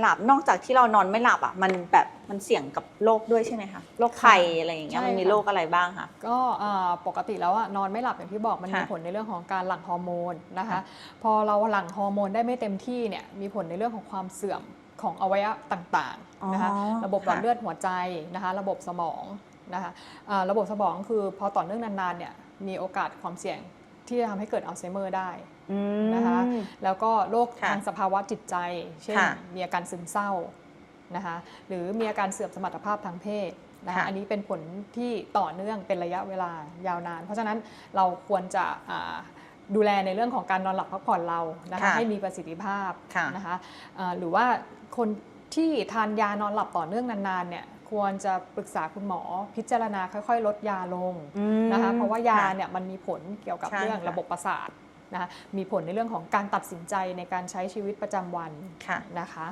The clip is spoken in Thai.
หลับนอกจากที่เรานอนไม่หลับอะมันแบบมันเสี่ยงกับโรคด้วยใช่ไหมคะโรคไข้อะไรอย่างเงี้ยใช่มันมีค่ะ โรคอะไรบ้างคะ ก็อ่าปกติแล้วอะนอนไม่หลับอย่างที่บอกมันมีค่ะผลในเรื่องของการหลั่งฮอร์โมนนะคะ ค่ะ พอเราหลั่งฮอร์โมนได้ไม่เต็มที่เนี่ยมีผลในเรื่องของความเสื่อมของอวัยวะต่างๆนะคะอ๋อระบบหลอดค่ะเลือดหัวใจนะคะระบบสมองนะคะอ่าระบบสมองคือพอต่อเนื่องนานๆเนี่ยมีโอกาสความเสี่ยงที่จะทำให้เกิดอัลไซเมอร์ได้ อืม นะคะ แล้วก็โรคค่ะทางสภาวะจิตใจ เช่นค่ะมีอาการซึมเศร้านะคะหรือมีอาการเสื่อมสมรรถภาพทางเพศนะคะค่ะอันนี้เป็นผลที่ต่อเนื่องเป็นระยะเวลายาวนาน เพราะฉะนั้นเราควรจะอ่าดูแลในเรื่องของการนอนหลับพักผ่อนเรานะคะค่ะให้มีประสิทธิภาพค่ะนะคะอ่าหรือว่าคนที่ทานยานอนหลับต่อเนื่องนานๆเนี่ยควรจะปรึกษาคุณหมอพิจารณาค่อยๆ ลดยาลงอืมนะคะเพราะว่ายาค่เนี่ยมันมีผลเกี่ยวกับใช่เรื่องค่ะระบบประสาท นะคะมีผลในเรื่องของการตัดสินใจในการใช้ชีวิตประจำวันค่ะนะคะ